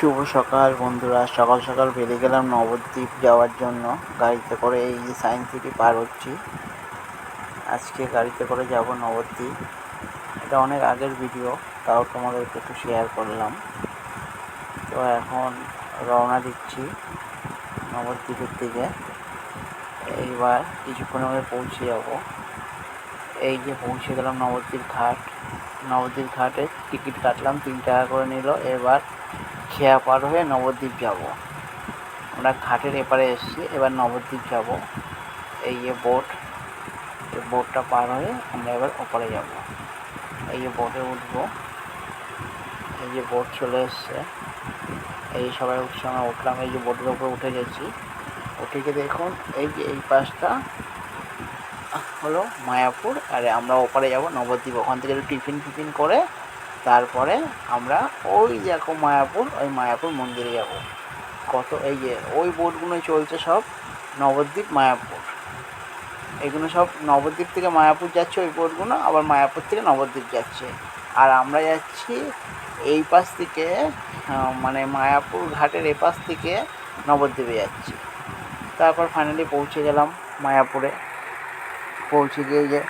শুভ সকাল বন্ধুরা। সকাল সকাল বেরিয়ে গেলাম নবদ্বীপ যাওয়ার জন্য। গাড়িতে করে এই যে সায়েন্স সিটি পার হচ্ছি। আজকে গাড়িতে করে যাব নবদ্বীপ। এটা অনেক আগের ভিডিও, তাও তোমাদেরকে একটু শেয়ার করলাম। তো এখন রওনা দিচ্ছি নবদ্বীপের দিকে। এইবার কিছুক্ষণ আগে পৌঁছে যাব। এই যে পৌঁছে গেলাম নবদ্বীপ ঘাট। নবদ্বীপ ঘাটে টিকিট কাটলাম, তিন টাকা করে নিল। এবার খেয়া পার হয়ে নবদ্বীপ যাব। আমরা ঘাটের এপারে এসেছি, এবার নবদ্বীপ যাব। এই যে বোট, এই বোটটা পার হয়ে আমরা এবার ওপারে যাব। এই যে বোটে উঠবো। এই যে বোট চলে এসছে। এই সবাই উঠছে, আমরা উঠলাম, এই যে বোটের উপরে উঠে গেছি। উঠে গিয়ে দেখুন, এই যে এই পাশটা হলো মায়াপুর, আর আমরা ওপারে যাব নবদ্বীপ। ওখান থেকে একটু টিফিন ফিফিন করে তারপরে আমরা ওই দেখো মায়াপুর, ওই মায়াপুর মন্দিরে যাব। কত এই যে, ওই বোটগুলো চলছে সব নবদ্বীপ, মায়াপুর। এগুলো সব নবদ্বীপ থেকে মায়াপুর যাচ্ছে ওই বোটগুলো আবার মায়াপুর থেকে নবদ্বীপ যাচ্ছে। আর আমরা যাচ্ছি এই পাশ থেকে মানে মায়াপুর ঘাটের এপাশ থেকে নবদ্বীপে যাচ্ছি। তারপর ফাইনালি পৌঁছে গেলাম মায়াপুরে। পৌঁছে গিয়ে যে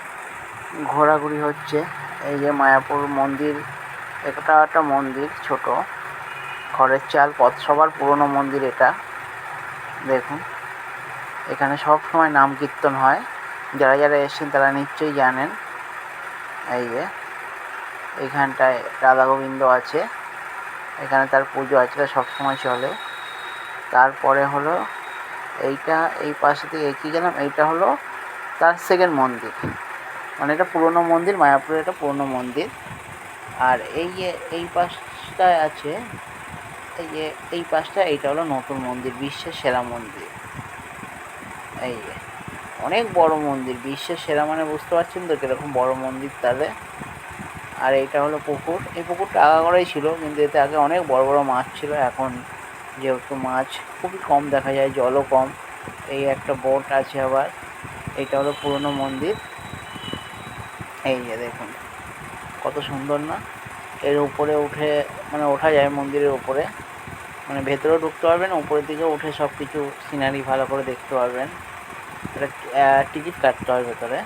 ঘোরাঘুরি হচ্ছে, এই যে মায়াপুর মন্দির এটা একটা মন্দির ছোট। খড়ের চাল, পথ সবার পুরনো মন্দির এটা। দেখুন। এখানে সব সময় নাম কীর্তন হয়। যারা যারা এসেছেন তারা নিশ্চয়ই জানেন। এই যে এইখানটায় রাধা গোবিন্দ আছে। এখানে তার পুজো আচরা সবসময় চলে। তারপরে হলো, এইটা, এই পাশে থেকে এগিয়ে গেলাম এইটা হলো তার সেকেন্ড মন্দির। মানে এটা পুরনো মন্দির, মায়াপুরের একটা পুরনো মন্দির। আর এই যে, এই পাশটায় আছে, এই যে, এই পাশটা, এইটা হলো নতুন মন্দির, বিশ্বের সেরা মন্দির। এই যে, অনেক বড় মন্দির, বিশ্বের সেরা মানে বুঝতে পারছেন তো কীরকম বড় মন্দির তাহলে আর এইটা হলো পুকুর, এই পুকুরটা আগাগোড়াই ছিল, কিন্তু এতে আগে অনেক বড় বড় মাছ ছিল, এখন যেহেতু মাছ খুবই কম দেখা যায়, জলও কম। এই একটা বোট আছে আবার, এইটা হলো পুরনো মন্দির। এই যে, দেখুন। কত সুন্দর না। এর উপরে উঠে মানে ওঠা যায় মন্দিরের উপরে। মানে ভেতরেও ঢুকতে পারবেন, উপরের দিকে উঠে সব কিছু সিনারি ভালো করে দেখতে পারবেন। এটা টিকিট কাটতে হয় ভেতরে।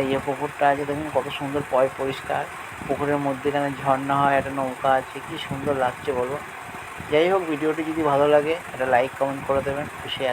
এই যে পুকুরটা আছে, দেখুন কত সুন্দর পয় পরিষ্কার। পুকুরের মধ্যে এখানে ঝর্ণা হয়, একটা নৌকা আছে, কি সুন্দর লাগছে বলো যাই হোক, ভিডিওটি যদি ভালো লাগে, একটা লাইক কমেন্ট করে দেবেন শেয়ার